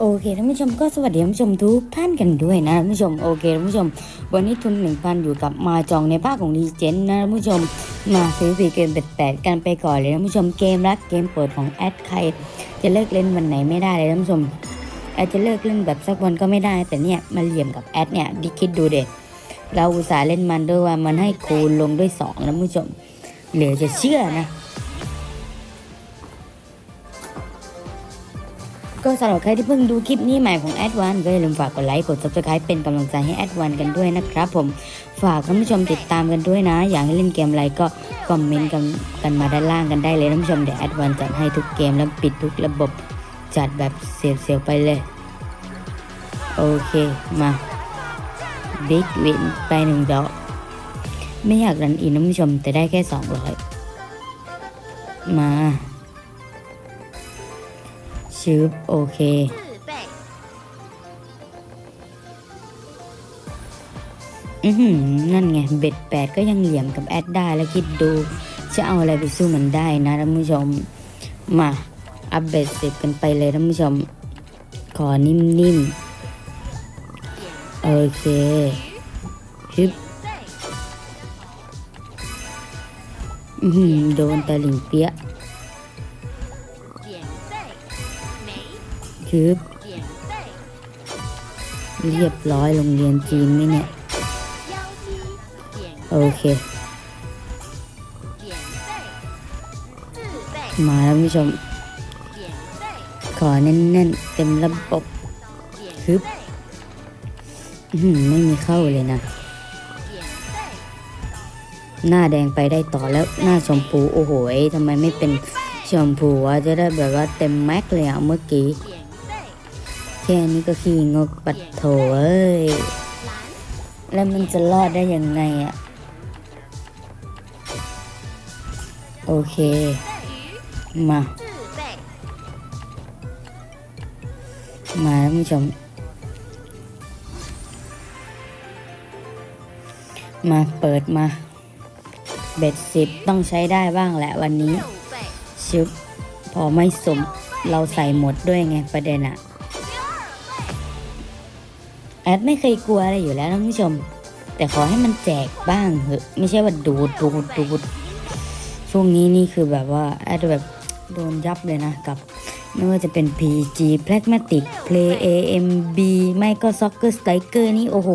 โอเคท่านผู้ชมก็สวัสดีท่านผู้ชมทุกท่านกันด้วยนะท่านผู้ชมโอเคท่านผู้ชม วันนี้ทุนหนึ่งพันอยู่กับมาจองในภาคของดีเจนนะท่านผู้ชมมาซื้อปีเกมเป็ดแปดกันไปก่อนเลยท่านผู้ชมเกมรักเกมเปิดของแอดใคร จะเลิกเล่นวันไหนไม่ได้เลยท่านผู้ชมแอดจะเลิกเล่นแบบสักวันก็ไม่ได้ แต่เนี่ยมาเหลี่ยมกับแอดเนี่ยดิคิดดูเด็ด เราอุตส่าห์เล่นมันด้วยว่ามันให้คูณลงด้วยสองนะผู้ชม เหลือจะเชื่อนะ ก็สำหรับใครที่เพิ่งดูคลิปนี้ใหม่ของแอดวานก็อย่าลืมฝากกดไลค์ กด subscribe เป็นกำลังใจให้แอดวานกันด้วยนะครับผม ฝากท่านผู้ชมติดตามกันด้วยนะ อยากให้เล่นเกมอะไรก็คอมเมนต์กันกันมาด้านล่างกันได้เลยท่านผู้ชมเดี๋ยวแอดวานจัดให้ทุกเกมแล้วปิดทุกระบบจัดแบบเสียวๆไปเลย โอเคมา บิ๊กวินไปหนึ่งดอก ไม่อยากรันอินท่านผู้ชมแต่ได้แค่สองร้อยมาชืบโอเค，อือนั่นไง เบ็ดแปดก็ยังเหลี่ยมกับแอดได้แล้วคิดดู จะเอาอะไรไปสู้มันได้นะท่านผู้ชม มา อัปเบ็ดสิบกันไปเลยท่านผู้ชม ขอนิ่มๆ โอเคฮึบโดนตะลิงเปียฮึบเรียบร้อยโรงเรียนจีนไหมเนี่ย โอเค มาแล้วผู้ชม ขอแน่นๆ เต็มระบบฮึบ ไม่มีเข้าเลยนะ หน้าแดงไปได้ต่อแล้วหน้าชมพูโอ้โหทำไมไม่เป็นชมพูวะจะได้แบบว่าเต็มแม็กเลยอะเมื่อกี้ แค่นี้ก็ขี้งกปัดโถเอ้ย แล้วมันจะรอดได้ยังไงอะโอเค มา มาท่านผู้ชม มาเปิดมา เบ็ดสิบต้องใช้ได้บ้างแหละวันนี้，ชึบ พอไม่สมเราใส่หมดด้วยไงประเด็นอะแอดไม่เคยกลัวอะไรอยู่แล้วท่านผู้ชม แต่ขอให้มันแจกบ้างเหอะไม่ใช่ว่าดูดดูดดูดช่วงนี้นี่คือแบบว่าแอดแบบโดนยับเลยนะกับไม่ว่าจะเป็น PG Pragmatic Play AMB ไม่ก็ Soccer Striker นี่ โอ้โห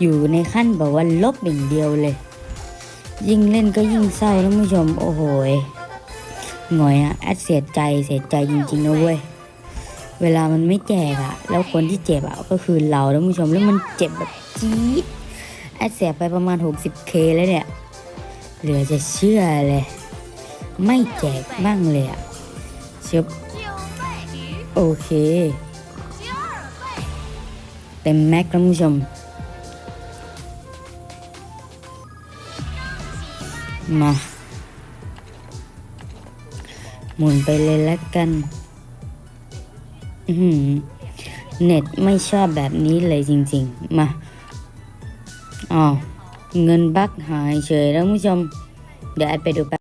อยู่ในขั้นแบบว่าลบอย่างเดียวเลย ยิ่งเล่นก็ยิ่งเศร้าท่านผู้ชม โอ้โหหงอยอะแอดเสียใจเสียใจจริงๆนะเว้ยเวลามันไม่แจกอะแล้วคนที่เจ็บอะก็คือเราท่านผู้ชมแล้วมันเจ็บแบบจี๊ดแอดเสียไปประมาณ 60k แล้วเนี่ยเหลือจะเชื่อเลย ไม่แจกบ้างเลยอะเชิบโอเค เต็มแม็กท่านผู้ชม มา หมุนไปเลยแล้วกันเน็ตไม่ชอบแบบนี้เลยจริง ๆ มาอ๋อเงินบักหายเฉยแล้วผู้ชม เดี๋ยวไปดูแป๊บ